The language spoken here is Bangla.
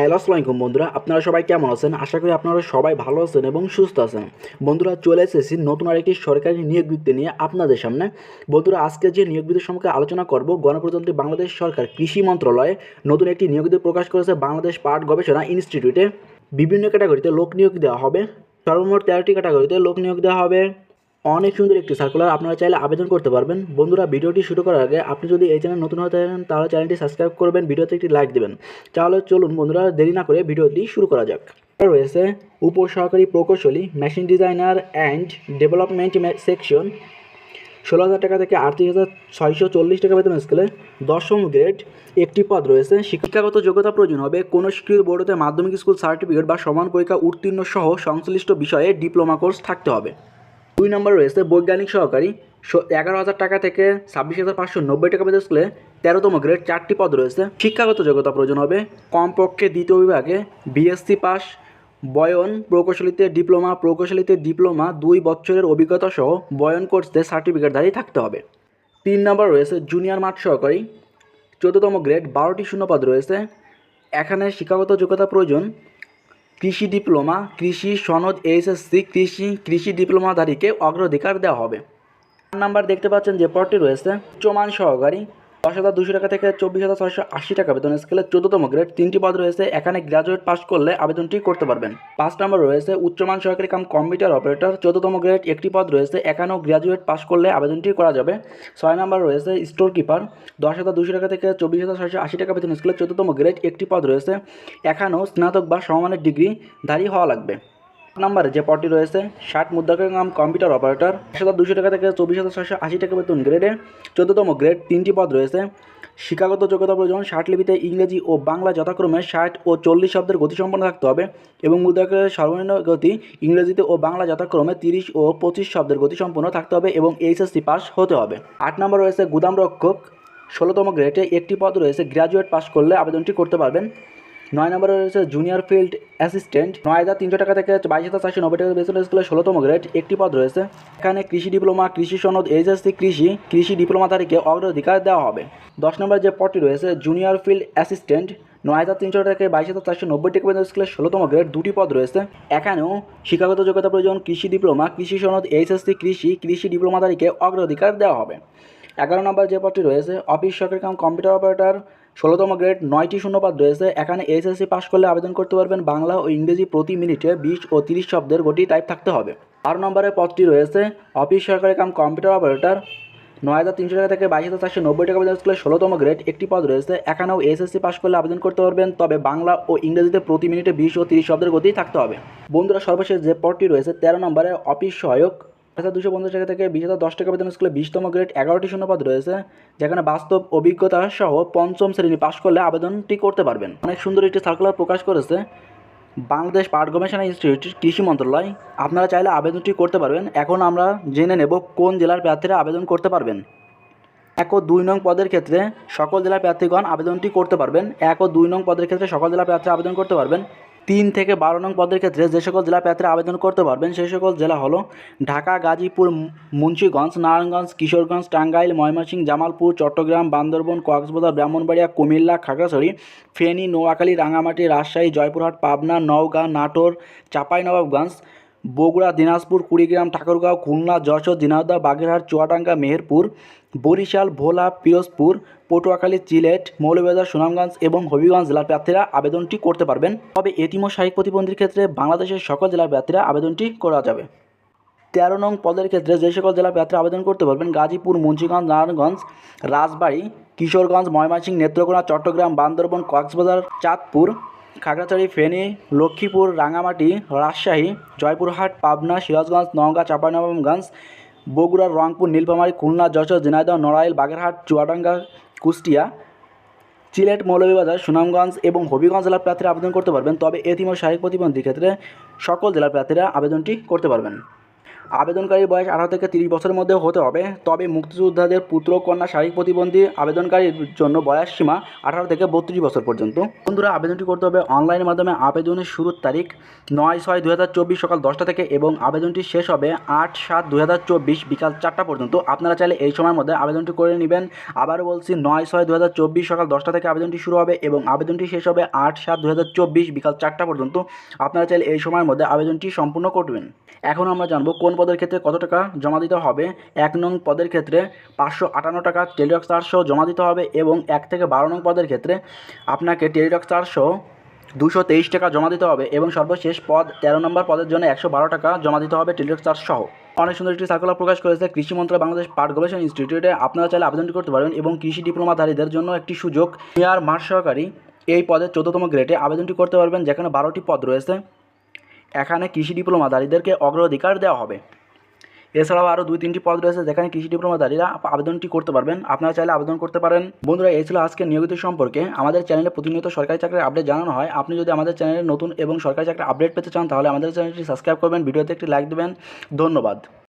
হ্যালো আসসালামাইকুম বন্ধুরা। আপনারা সবাই কেমন আছেন? আশা করি আপনারা সবাই ভালো আছেন এবং সুস্থ আছেন। বন্ধুরা, চলে এসেছি নতুন আরেকটি সরকারি নিয়োগ বিজ্ঞপ্তি নিয়ে আপনাদের সামনে। বন্ধুরা, আজকে যে নিয়োগ বিজ্ঞপ্তির সম্পর্কে আলোচনা করব, গণপ্রজাতন্ত্রী বাংলাদেশ সরকার কৃষি মন্ত্রণালয়ে নতুন একটি নিয়োগ প্রকাশ করেছে বাংলাদেশ পাট গবেষণা ইনস্টিটিউটে। বিভিন্ন ক্যাটাগরিতে লোক নিয়োগ দেওয়া হবে। সর্বমোট তেরোটি ক্যাটাগরিতে লোক নিয়োগ দেওয়া হবে। অনেক সুন্দর একটি সার্কুলার আপনারা চাইলে আবেদন করতে পারবেন। বন্ধুরা, ভিডিওটি শুরু করার আগে আপনি যদি এই চ্যানেল নতুন হয়ে থাকেন, তাহলে চ্যানেলটি সাবস্ক্রাইব করবেন, ভিডিওতে একটি লাইক দেবেন। তাহলে চলুন বন্ধুরা, দেরি না করে ভিডিওটি শুরু করা যাক। রয়েছে উপসহকারী প্রকৌশলী machine designer and development section ষোলো হাজার টাকা থেকে আটত্রিশ হাজার ছয়শো চল্লিশ টাকা বেতন স্কেলে দশম গ্রেড একটি পদ রয়েছে, শিক্ষাগত যোগ্যতা প্রয়োজন হবে, কোনো স্বীকৃত বোর্ডতে মাধ্যমিক স্কুল সার্টিফিকেট বা সমান পরীক্ষা উত্তীর্ণ সহ সংশ্লিষ্ট বিষয়ে ডিপ্লোমা কোর্স থাকতে হবে। দুই নম্বর রয়েছে বৈজ্ঞানিক সহকারী। এগারো হাজার টাকা থেকে ছাব্বিশ হাজার পাঁচশো নব্বই টাকা বেতন স্কুলে তেরোতম গ্রেড চারটি পদ রয়েছে। শিক্ষাগত যোগ্যতা প্রয়োজন হবে। কমপক্ষে দ্বিতীয় বিভাগে বিএসসি পাস, বয়ন প্রকৌশলীতে ডিপ্লোমা প্রকৌশলীতে ডিপ্লোমা দুই বছরের অভিজ্ঞতা সহ বয়ন কোর্সে সার্টিফিকেটধারী থাকতে হবে। তিন নম্বর রয়েছে জুনিয়র মাঠ সহকারী। চোদ্দতম গ্রেড বারোটি শূন্যপদ রয়েছে। এখানে শিক্ষাগত যোগ্যতা প্রয়োজন। কৃষি ডিপ্লোমা, কৃষি সনদ এইচএসসি কৃষি কৃষি ডিপ্লোমাধারীকে অগ্রাধিকার দেওয়া হবে। নাম্বার দেখতে পাচ্ছেন যে পদটি রয়েছে, উচ্চমান সহকারী। দশ হাজার দুশো টাকা থেকে চব্বিশ হাজার ছয়শো আশি টাকা বেতন স্কেলে চোদ্দতম গ্রেড, তিনটি পদ রয়েছে। এখানে গ্র্যাজুয়েট পাস করলে আবেদনটি করতে পারবেন। পাঁচ নম্বর রয়েছে, উচ্চমান সহকারী কাম কম্পিউটার অপারেটর, চোদ্দতম গ্রেড, একটি পদ রয়েছে। এখানেও গ্র্যাজুয়েট পাস করলে আবেদনটি করা যাবে। ছয় নম্বর রয়েছে, স্টোর কিপার, দশ হাজার দুশো টাকা থেকে চব্বিশ হাজার ছয়শো আশি টাকা বেতন স্কেলে চোদ্দতম গ্রেড, একটি পদ রয়েছে। এখানেও স্নাতক বা সমমানের ডিগ্রি ধারী হওয়া লাগবে। নাম্বারে, যে পদটি রয়েছে, ষাট মুদ্রাকের নাম কম্পিউটার অপারেটর এক হাজার দুশো টাকা থেকে চব্বিশ হাজার ছয়শো আশি টাকা বেতন গ্রেডে। চোদ্দতম গ্রেড, তিনটি পদ রয়েছে। শিক্ষাগত যোগ্যতা প্রয়োজন, ষাট লিপিতে ইংরেজি ও বাংলা যথাক্রমে ষাট ও চল্লিশ শব্দের গতিসম্পন্ন থাকতে হবে এবং মুদ্রাকের সর্বনিম্ন গতি ইংরেজিতে ও বাংলা যথাক্রমে তিরিশ ও পঁচিশ শব্দের গতিসম্পন্ন থাকতে হবে এবং এইচএসসি পাস হতে হবে। আট নম্বর রয়েছে গুদাম রক্ষক ষোলোতম গ্রেডে একটি পদ রয়েছে গ্র্যাজুয়েট পাস করলে আবেদনটি করতে পারবেন। নয় নম্বরে রয়েছে জুনিয়র ফিল্ড অ্যাসিস্ট্যান্ট নয় হাজার তিনশো টাকা থেকে বাইশ হাজার চারশো নব্বই টাকা বেতন স্কুলের ষোলোতম গ্রেড একটি পদ রয়েছে। এখানে কৃষি ডিপ্লোমা কৃষি সনদ এইচএসসি কৃষি কৃষি ডিপ্লোমাধারীকে অগ্রাধিকার দেওয়া হবে। দশ নম্বর যে পদটি রয়েছে জুনিয়র ফিল্ড অ্যাসিস্ট্যান্ট নয় হাজার তিনশো টাকা থেকে বাইশ হাজার চারশো নব্বই টাকা বেতন স্কুলের ষোলোতম গ্রেড দুটি পদ রয়েছে। এখানেও শিক্ষাগত যোগ্যতা প্রয়োজন, কৃষি ডিপ্লোমা কৃষি সনদ এইচএসসি কৃষি কৃষি ডিপ্লোমা তারিখে অগ্রাধিকার দেওয়া হবে। এগারো নম্বর যে পদটি রয়েছে অফিস সরকারি কাম কম্পিউটার অপারেটর ষোলোতম গ্রেড, নয়টি শূন্যপদ রয়েছে। এখানে এইচএসসি পাস করলে আবেদন করতে পারবেন বাংলা ও ইংরেজি প্রতি মিনিটে বিশ ও তিরিশ শব্দের গতি টাইপ থাকতে হবে। বারো নম্বরের পদটি রয়েছে, অফিস সরকারি কাম কম্পিউটার অপারেটর, নয় হাজার তিনশো টাকা থেকে বাইশ হাজার চারশো নব্বই টাকা বেতন স্কুলের ষোলোতম গ্রেড, একটি পদ রয়েছে। এখানেও এসএসসি পাস করলে আবেদন করতে পারবেন, তবে বাংলা ও ইংরেজিতে প্রতি মিনিটে বিশ ও তিরিশ শব্দের গতি থাকতে হবে। বন্ধুরা, সর্বশেষ যে পদটি রয়েছে, তেরো নম্বরে অফিস সহায়ক হাজার দুশো পঞ্চাশ টাকা থেকে বিশ হাজার দশ টাকা বেতন স্কুলে বিশতম গ্রেড এগারোটি শূন্যপদ রয়েছে, যেখানে বাস্তব অভিজ্ঞতা সহ পঞ্চম শ্রেণি পাশ করলে আবেদনটি করতে পারবেন। অনেক সুন্দর একটি সার্কুলার প্রকাশ করেছে বাংলাদেশ পাট গবেষণা ইনস্টিটিউট, কৃষি মন্ত্রণালয়। আপনারা চাইলে আবেদনটি করতে পারবেন। এখন আমরা জেনে নেব কোন জেলার প্রার্থীরা আবেদন করতে পারবেন। এক ও দুই নং পদের ক্ষেত্রে সকল জেলার প্রার্থীগণ আবেদনটি করতে পারবেন। এক ও দুই নং পদের ক্ষেত্রে সকল জেলা প্রার্থীরা আবেদন করতে পারবেন। তিন থেকে বারো নং পদের ক্ষেত্রে যে সকল জেলা প্রার্থীরা আবেদন করতে পারবেন, সেই সকল জেলা হলো ঢাকা, গাজীপুর, মুন্সীগঞ্জ, নারায়ণগঞ্জ, কিশোরগঞ্জ, টাঙ্গাইল, ময়মনসিংহ, জামালপুর, চট্টগ্রাম, বান্দরবন, কক্সবাজার, ব্রাহ্মণবাড়িয়া, কুমিল্লা, খাগড়াছড়ি, ফেনী, নোয়াখালী রাঙামাটি রাজশাহী, জয়পুরহাট, পাবনা, নওগাঁ, নাটোর, চাঁপাইনবাবগঞ্জ বগুড়া, দিনাজপুর, কুড়িগ্রাম, ঠাকুরগাঁও, খুলনা, যশোর দিনাজদহ বাগেরহাট, চুয়াডাঙ্গা, মেহেরপুর, বরিশাল, ভোলা, পিরোজপুর, পটুয়াখালী চিলেট মৌলভীবাজার, সুনামগঞ্জ এবং হবিগঞ্জ জেলার প্রার্থীরা আবেদনটি করতে পারবেন। তবে ও শারীরিক প্রতিবন্ধীর ক্ষেত্রে বাংলাদেশের সকল জেলার প্রার্থীরা আবেদনটি করা যাবে। তেরো নং পদের ক্ষেত্রে যে সকল জেলার প্রার্থীরা আবেদন করতে পারবেন, গাজীপুর, মুন্সিগঞ্জ, নারায়ণগঞ্জ, রাজবাড়ী, কিশোরগঞ্জ, ময়মনসিংহ, নেত্রকোনা, চট্টগ্রাম, বান্দরবন, কক্সবাজার, চাঁদপুর খাগড়াছড়ি, ফেনী, লক্ষ্মীপুর রাঙামাটি রাজশাহী, জয়পুরহাট, পাবনা, সিরাজগঞ্জ, নওগাঁ, চাঁপাইনবাবগঞ্জ, বগুড়া, রংপুর, নীলফামারী, খুলনা, যশোর, ঝিনাইদহ, নড়াইল, বাগেরহাট, চুয়াডাঙ্গা, কুষ্টিয়া সিলেট মৌলভীবাজার, সুনামগঞ্জ এবং হবিগঞ্জ জেলার প্রার্থীরা আবেদন করতে পারবেন। তবে এতিম ও শারীরিক প্রতিবন্ধীর ক্ষেত্রে সকল জেলার প্রার্থীরা আবেদনটি করতে পারবেন। আবেদনকারীর বয়স আঠারো থেকে তিরিশ বছরের মধ্যে হতে হবে। তবে মুক্তিযোদ্ধাদের পুত্র, কন্যা, শারীরিক প্রতিবন্ধী আবেদনকারীর জন্য বয়স সীমা আঠারো থেকে বত্রিশ বছর পর্যন্ত। বন্ধুরা, আবেদনটি করতে হবে অনলাইনের মাধ্যমে। আবেদনের শুরুর তারিখ নয় ছয় দু হাজার চব্বিশ সকাল দশটা থেকে এবং আবেদনটি শেষ হবে আট সাত দু হাজার চব্বিশ বিকাল চারটা পর্যন্ত। আপনারা চাইলে এই সময়ের মধ্যে আবেদনটি করে নেবেন। আবারও বলছি, নয় ছয় দু হাজার চব্বিশ সকাল দশটা থেকে আবেদনটি শুরু হবে এবং আবেদনটি শেষ হবে আট সাত দু হাজার চব্বিশ বিকাল চারটা পর্যন্ত। আপনারা চাইলে এই সময়ের মধ্যে আবেদনটি সম্পূর্ণ করবেন। এখন আমরা জানব কোন পদের ক্ষেত্রে কত টাকা জমা দিতে হবে? এক নং পদের ক্ষেত্রে পাঁচশো আটান্ন টাকা টেলিটক চারশো জমা দিতে হবে এবং এক থেকে বারো নং পদের ক্ষেত্রে আপনাকে টেলিটক চারশো দুশো তেইশ টাকা জমা দিতে হবে এবং সর্বশেষ পদ তেরো নম্বর পদের জন্য একশো বারো টাকা জমা দিতে হবে টেলিটক চার্জ সহ অনেক সুন্দর একটি সার্কুলার প্রকাশ করেছে কৃষি মন্ত্রণালয় বাংলাদেশ পাট গবেষণা ইনস্টিটিউটে। আপনারা চাইলে আবেদনটি করতে পারবেন এবং কৃষি ডিপ্লোমাধারীদের জন্য একটি সুযোগ। মেয়ার মাঠ সহকারী এই পদের চোদ্দতম গ্রেডে আবেদনটি করতে পারবেন, যেখানে বারোটি পদ রয়েছে। এখানে কৃষি ডিপ্লোমাধারীদেরকে অগ্রাধিকার দেওয়া হবে। এছাড়াও আরও দুই তিনটি পদ রয়েছে যেখানে কৃষি ডিপ্লোমাধারীরা আবেদনটি করতে পারবেন। আপনারা চাইলে আবেদন করতে পারেন। বন্ধুরা, এই ছিল আজকে নিয়োগিত সম্পর্কে। আমাদের চ্যানেলে প্রতিনিয়ত সরকারি চাকরির আপডেট জানানো হয়। আপনি যদি আমাদের চ্যানেলে নতুন এবং সরকারি চাকরির আপডেট পেতে চান, তাহলে আমাদের চ্যানেলটি সাবস্ক্রাইব করবেন, ভিডিওতে একটি লাইক দেবেন। ধন্যবাদ।